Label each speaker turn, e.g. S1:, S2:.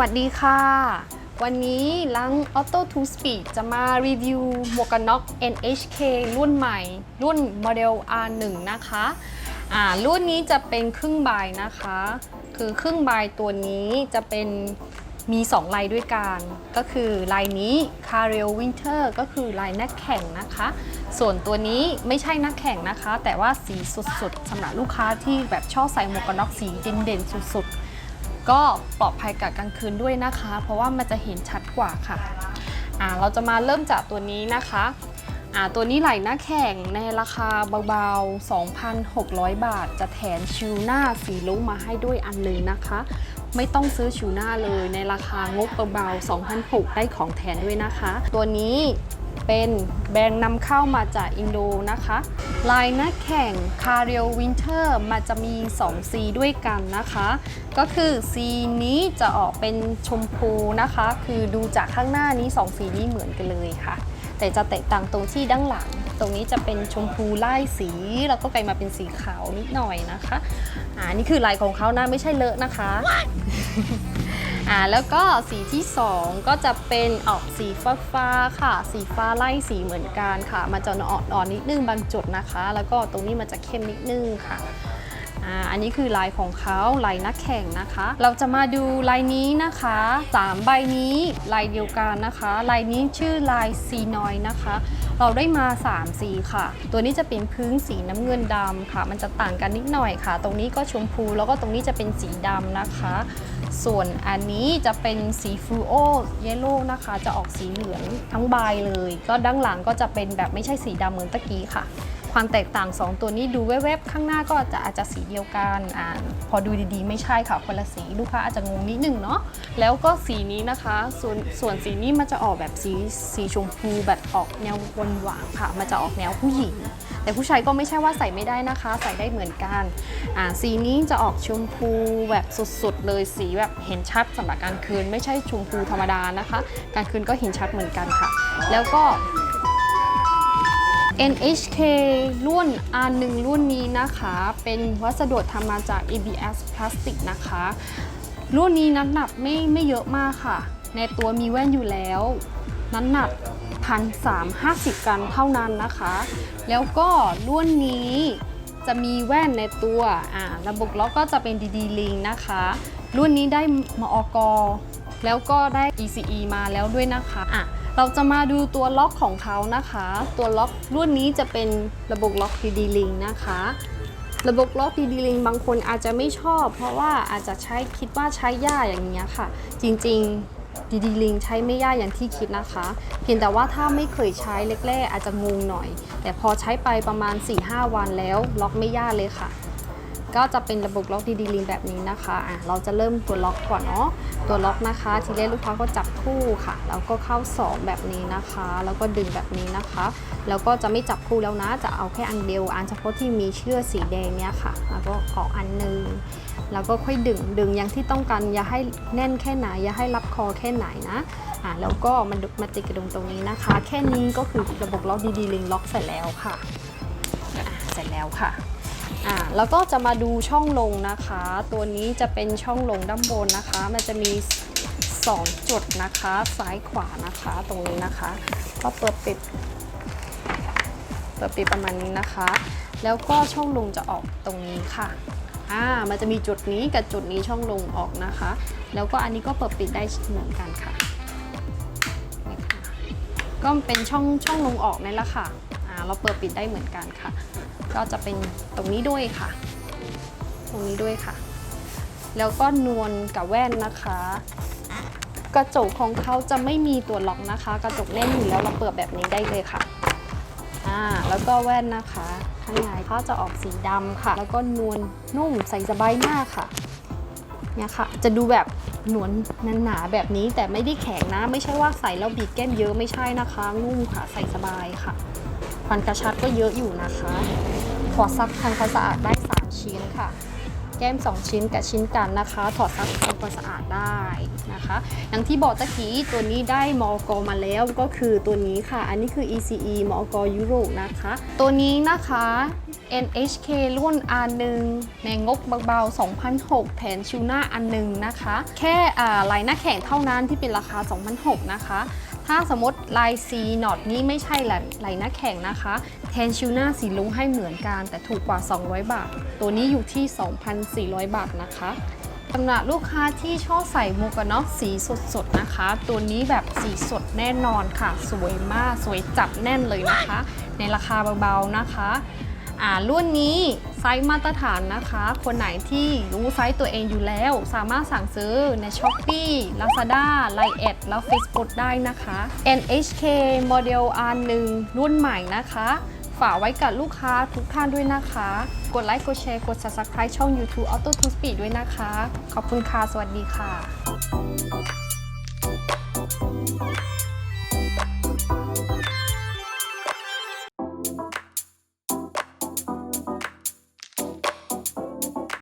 S1: วัสดีค่ะ วันนี้ลัง Auto 2 Speed จะมารีวิวหมวกกันน็อก NHK รุ่นใหม่ รุ่นโมเดล R1 นะคะอ่ารุ่นนี้จะเป็นครึ่งใบนะคะ คือครึ่งใบตัวนี้จะเป็นมี 2 ลายด้วยกัน ก็คือลายนี้ c a r e l Winter ก็คือลายนักแข่งนะคะ ส่วนตัวนี้ไม่ใช่นักแข่งนะคะ แต่ว่าสีสุดๆสำหรับลูกค้าที่แบบชอบใส่หมวกกันน็อกสีเด่นๆสุดๆ ก็ปลอดภัยกับกลางคืนด้วยนะคะ เพราะว่ามันจะเห็นชัดกว่าค่ะอ่าเราจะมาเริ่มจากตัวนี้นะคะ อ่าตัวนี้ไหลหน้าแข่งในราคาเบาๆ 2,600 บาท จะแถมชิวหน้าสีลุ้งมาให้ด้วยอันเลยนะคะ ไม่ต้องซื้อชิวหน้าเลยในราคางบเบาๆ2,600 ได้ของแถมด้วยนะคะ ตัวนี้เป็นแบรนด์นำเข้ามาจากอินโดนะคะ ลายหน้าแข่ง c a r i o Winter มันจะมี 2 สีด้วยกันนะคะ ก็คือสีนี้จะออกเป็นชมพูนะคะ คือดูจากข้างหน้านี้ 2 สีนี้เหมือนกันเลยค่ะ แต่จะแตกต่างตรงที่ด้านหลัง ตรงนี้จะเป็นชมพูไล่สี แล้วก็กลายมาเป็นสีขาวนิดหน่อยนะคะอ่านี่คือลายของเขานะไม่ใช่เลอะนะคะอ่าแล้วก็สีที่ 2 ก็จะเป็นออกสีฟ้าฟ้าค่ะ สีฟ้าไล่สีเหมือนกันค่ะ มันจะอ่อนๆนิดนึงบางจุดนะคะ แล้วก็ตรงนี้มันจะเข้มนิดนึงค่ะ อันนี้คือลายของเขาลายนักแข่งนะคะ เราจะมาดูลายนี้นะคะ 3 ใบนี้ลายเดียวกันนะคะลายนี้ชื่อลายซีนอยนะคะ เราได้มา 3 สีค่ะ ตัวนี้จะเป็นพื้นสีน้ำเงินดำค่ะ มันจะต่างกันนิดหน่อยค่ะ ตรงนี้ก็ชมพูแล้วก็ตรงนี้จะเป็นสีดำนะคะ ส่วนอันนี้จะเป็นสีฟลูโอเยลโล่นะคะ จะออกสีเหลืองทั้งใบเลย ก็ด้านหลังก็จะเป็นแบบไม่ใช่สีดำเหมือนตะกี้ค่ะ ความแตกต่าง 2 ตัวนี้ดูแวบๆข้างหน้าก็จะอาจจะสีเดียวกันอ่าพอดูดีๆ ไม่ใช่ค่ะคนละสีลูกค้าอาจจะงงนิดนึงเนาะแล้วก็สีนี้นะคะส่วนส่วนสีนี้มันจะออกแบบสีสีชมพูแบบออกแนววนหวานค่ะ มันจะออกแนวผู้หญิง แต่ผู้ชายก็ไม่ใช่ว่าใส่ไม่ได้นะคะ ใส่ได้เหมือนกันอ่าสีนี้จะออกชมพูแบบสุดๆเลยสีแบบเห็นชัดสำหรับกลางคืน ไม่ใช่ชมพูธรรมดานะคะกลางคืนก็เห็นชัดเหมือนกันค่ะ แล้วก็ NHK รุ่น R1 รุ่นนี้นะคะ เป็นวัสดุทำมาจาก ABS พลาสติกนะคะ รุ่นนี้น้ำหนักไม่ไม่เยอะมากค่ะ ในตัวมีแว่นอยู่แล้ว น้ำหนัก 1,350 กรัมเท่านั้นนะคะ แล้วก็รุ่นนี้จะมีแว่นในตัวอ่าระบบล็อกก็จะเป็น DD Link นะคะ รุ่นนี้ได้มอกแล้วก็ได้ ECE มาแล้วด้วยนะคะอะ เราจะมาดูตัวล็อกของเขานะคะ ตัวล็อกรุ่นนี้จะเป็นระบบล็อก DD Link นะคะ ระบบล็อก DD Link บางคนอาจจะไม่ชอบ เพราะว่าอาจจะใช้คิดว่าใช้ยากอย่างเงี้ยค่ะ จริงๆ DD Link ใช้ไม่ยากอย่างที่คิดนะคะ เพียงแต่ว่าถ้าไม่เคยใช้แรกๆอาจจะงงหน่อย แต่พอใช้ไปประมาณ 4-5 วันแล้วล็อกไม่ยากเลยค่ะ ก็จะเป็นระบบล็อกดีดีลิงแบบนี้นะคะอะเราจะเริ่มตัวล็อกก่อนเนาะตัวล็อกนะคะ ทีแรกลูกค้าก็จับคู่ค่ะแล้วก็เข้าสองแบบนี้นะคะ แล้วก็ดึงแบบนี้นะคะ แล้วก็จะไม่จับคู่แล้วนะ จะเอาแค่อันเดียวอันเฉพาะที่มีเชือกสีแดงเนี้ยค่ะ แล้วก็ขออันหนึงแล้วก็ค่อยดึงดึงอย่างที่ต้องการอย่าให้แน่นแค่ไหน อย่าให้รับคอแค่ไหนนะอะแล้วก็มันมาติดกระดุมตรงนี้นะคะ แค่นี้ก็คือระบบล็อกดีดีลิงล็อกเสร็จแล้วค่ะเสร็จแล้วค่ะ อ่าแล้วก็จะมาดูช่องลงนะคะ ตัวนี้จะเป็นช่องลงด้านบนนะคะ มันจะมี 2 จุดนะคะซ้ายขวานะคะตรงนี้นะคะ ก็เปิดปิดเปิดปิดประมาณนี้นะคะ แล้วก็ช่องลงจะออกตรงนี้ค่ะอ่ามันจะมีจุดนี้กับจุดนี้ช่องลงออกนะคะ แล้วก็อันนี้ก็เปิดปิดได้เหมือนกันค่ะนะคะก็เป็นช่องช่องลงออกนั่นแหละค่ะอ่าเราเปิดปิดได้เหมือนกันค่ะ ก็จะเป็นตรงนี้ด้วยค่ะ ตรงนี้ด้วยค่ะ แล้วก็นวลกับแว่นนะคะ กระจกของเขาจะไม่มีตัวล็อกนะคะ กระจกแน่นอยู่แล้วเราเปิดแบบนี้ได้เลยค่ะอ่าแล้วก็แว่นนะคะข้างในเขาจะออกสีดำค่ะ แล้วก็นวลนุ่มใส่สบายมากค่ะเนี่ยค่ะ จะดูแบบหนวลหนาๆแบบนี้แต่ไม่ได้แข็งนะ ไม่ใช่ว่าใส่แล้วบีบแก้มเยอะไม่ใช่นะคะ นุ่มค่ะใส่สบายค่ะ ฟันกระชับก็เยอะอยู่นะคะ ถอดซักทำความสะอาดได้ 3 ชิ้นค่ะ แก้ม 2 ชิ้นกับชิ้นกันนะคะ ถอดซักทำความสะอาดได้นะคะ อย่างที่บอกตะกี้ตัวนี้ได้มอกมาแล้วก็คือตัวนี้ค่ะ อันนี้คือ ECE มอกยุโรปนะคะ ตัวนี้นะคะ NHK รุ่น R1 ในงบเบาๆ2006แผนชิวหน้าอันหนึ่งนะคะ แค่ลายหน้าแข่งเท่านั้นที่เป็นราคา2006นะคะ ถ้าสมมติลาย C นอตนี้ไม่ใช่ลายลหน้าแข่งนะคะ แทนชิวหน้าสีลุงให้เหมือนกัน แต่ถูกกว่า 200 บาท ตัวนี้อยู่ที่ 2,400 บาทนะคะสำหรับลูกค้าที่ชอบใส่หมวกกันน็อกสีสดๆนะคะ ตัวนี้แบบสีสดแน่นอนค่ะ สวยมากสวยจับแน่นเลยนะคะ ในราคาเบาๆนะคะ อ่ารุ่นนี้ไซส์มาตรฐานนะคะ คนไหนที่รู้ไซส์ตัวเองอยู่แล้ว สามารถสั่งซื้อใน s h o p e e Lazada Line แอดแล้ว Facebook ได้นะคะ NHK Model R1 รุ่นใหม่นะคะ ฝากไว้กับลูกค้าทุกท่านด้วยนะคะ กดไลค์กดแชร์กด Subscribe ช่อง YouTube Auto to Speed ด้วยนะคะ ขอบคุณค่ะ สวัสดีค่ะ